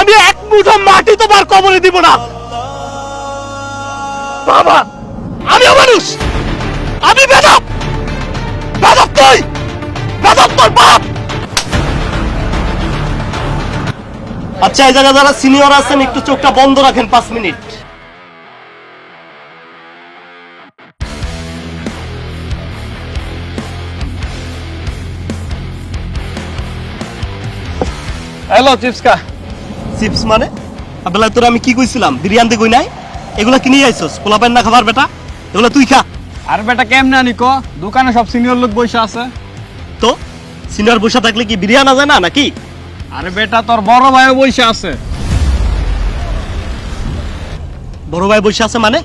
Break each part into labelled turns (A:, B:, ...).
A: আমি এক মুঠো মাটি তোমার কবরে দিব না। বাবা আমিও মানুষ। আমি বেদব বেদব তুই। বেদব তোর বাপ। আচ্ছা এই জায়গায় যারা সিনিয়র আছেন, একটু চোখটা বন্ধ রাখেন পাঁচ মিনিট।
B: হ্যালো, চিপসকা।
A: চিপস মানে? আবেলা তোর আমি কি কইছিলাম? বিরিয়ানি কই নাই? এগুলা কিনে আইছস? পোলাপেন না খাবার বেটা? এগুলা তুই খা।
B: আর বেটা কেমনে আনি ক? দোকানে সব সিনিয়র লোক বসে আছে।
A: তো? সিনিয়র বসে থাকলে কি বিরিয়ানি যায় না নাকি?
B: আরে বেটা তোর বড় ভাইও বসে আছে।
A: বড় ভাই বসে আছে মানে?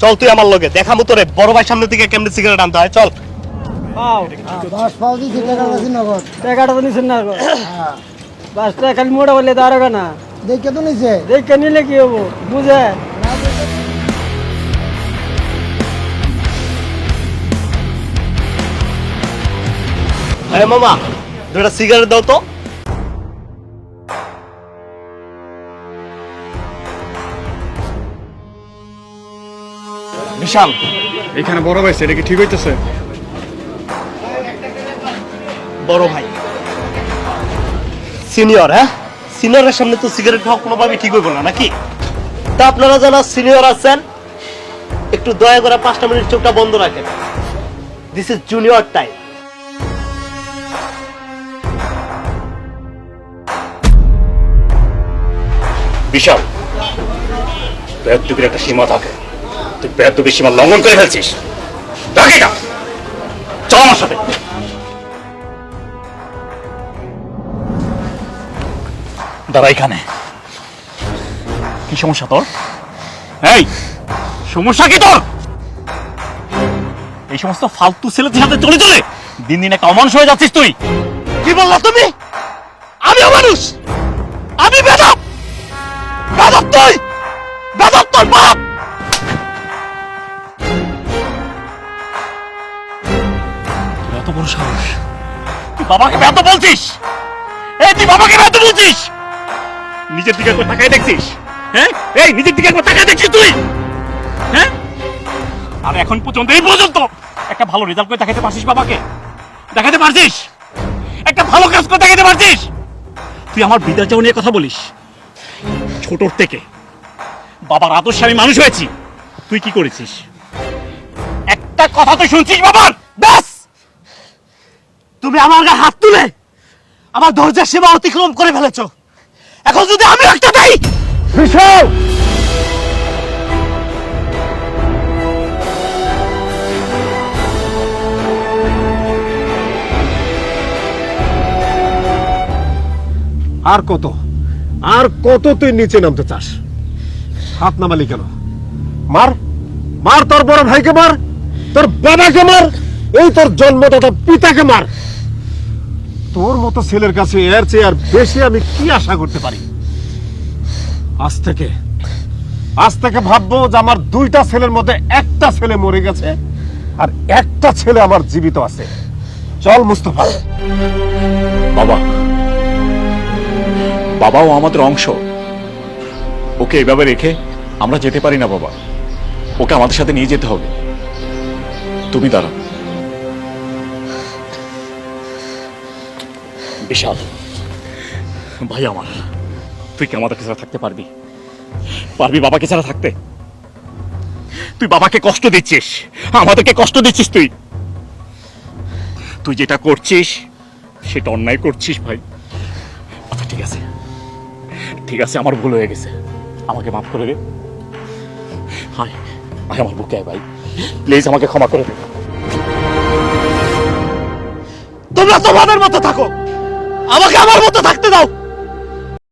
A: চল তুই আমার লগে দেখামু তোরে। বড় ভাই সামনে থেকে কেমনে সিগারেট আনতে হয় চল।
C: বাস পাও। দিছি টাকা পাচ্ছি নগদ।
D: টাকাটা তো নিছেন না। গো বাসটা খালি মোটা তো আরও না।
C: দেখে তো নিছে।
D: দেখে নিলে কি হব? বুঝে?
A: আরে মামা দুটা সিগারেট দাও তো।
B: বিশাল এখানে বড় ভাই সেটা কি ঠিক হইতেছে?
A: বড় ভাই। সিনিয়র হ্যাঁ? সিনিয়রের সামনে তো সিগারেট খাওয়া কোনোভাবে ঠিক হইব না, নাকি? তা আপনারা যারা সিনিয়র আছেন, একটু দয়া করে পাঁচটা মিনিট চোখটা বন্ধ রাখেন। দিস ইজ জুনিয়র টাইম
E: বিশাল বেদবির একটা সীমা থাকে। তুই বেদবির সীমা লঙ্ঘন করে ফেলছিস। ডাকে না। চল আমার সাথে। দাঁড়া এখানে। কি সমস্যা তোর? এই, সমস্যা কি তোর? এই সমস্ত ফালতু ছেলেদের সাথে চলে চলে দিন দিন একটা অমানুষ হয়ে যাচ্ছিস তুই।
A: কি বললা তুমি? আমি বেদব বেদব তুই? তোর বাপ?
E: এত বড় সাহস। তুই বাবাকে বেদ বলছিস? এই, তুই বাবাকে বেদ বলছিস? নিজের দিকে একবার তাকায় দেখছিস? হ্যাঁ? এই, নিজের দিকে একবার তাকায় দেখছিস তুই? হ্যাঁ? আর এখন পর্যন্ত, এই পর্যন্ত একটা ভালো রেজাল্ট করে দেখাতে পারছিস বাবাকে? দেখাতে পারছিস? একটা ভালো কাজ করে দেখাতে পারছিস? তুই আমার বিদ্যা চাও নিয়ে কথা বলিস। ছোটর থেকে। বাবার আদর্শে আমি মানুষ হয়েছি। তুই কি করেছিস? একটা কথা তুই শুনছিস বাবার?
A: ব্যাস! তুমি আমার হাত তুলে আমার ধৈর্যের সীমা অতিক্রম করে ফেলেছো। এখন যদি আমি একটা দেই!
C: বিশাল
F: আর কত? আর কত তুই নিচে নামতে চাস? হাত নামালি কেন? মার! মার তোর বড় ভাইকে মার! তোর বাবাকে মার! এই তোর জন্মদাতা পিতাকে মার! তোর মতো ছেলের কাছে এর চেয়ে আর বেশি আমি কি আশা করতে পারি? আজ থেকে আজ থেকে ভাববো যে আমার দুইটা ছেলের মধ্যে একটা ছেলে মরে গেছে আর একটা ছেলে আমার জীবিত আছে। চল মুস্তফা।
E: বাবা, বাবাও আমাদের অংশ। ওকে এভাবে রেখে আমরা যেতে পারি না, বাবা। ওকে আমাদের সাথে নিয়ে যেতে হবে। তুমি দাঁড়াও। বিশাল। ভাই আমার, তুই কি আমাদেরকে ছাড়া থাকতে পারবি? পারবি বাবাকে ছাড়া থাকতে? তুই বাবাকে কষ্ট দিচ্ছিস। আমাদেরকে কষ্ট দিচ্ছিস তুই। তুই যেটা করছিস, সেটা অন্যায় করছিস ভাই। আচ্ছা ঠিক আছে। ঠিক আছে, আমার ভুল হয়ে গেছে। আমাকে মাফ করে দে। হায় আয় আমার বুকে ভাই। প্লিজ আমাকে ক্ষমা করে দে।
A: তোমরা তোমাদের মতো থাকো। আমাকে আমার মতো থাকতে দাও।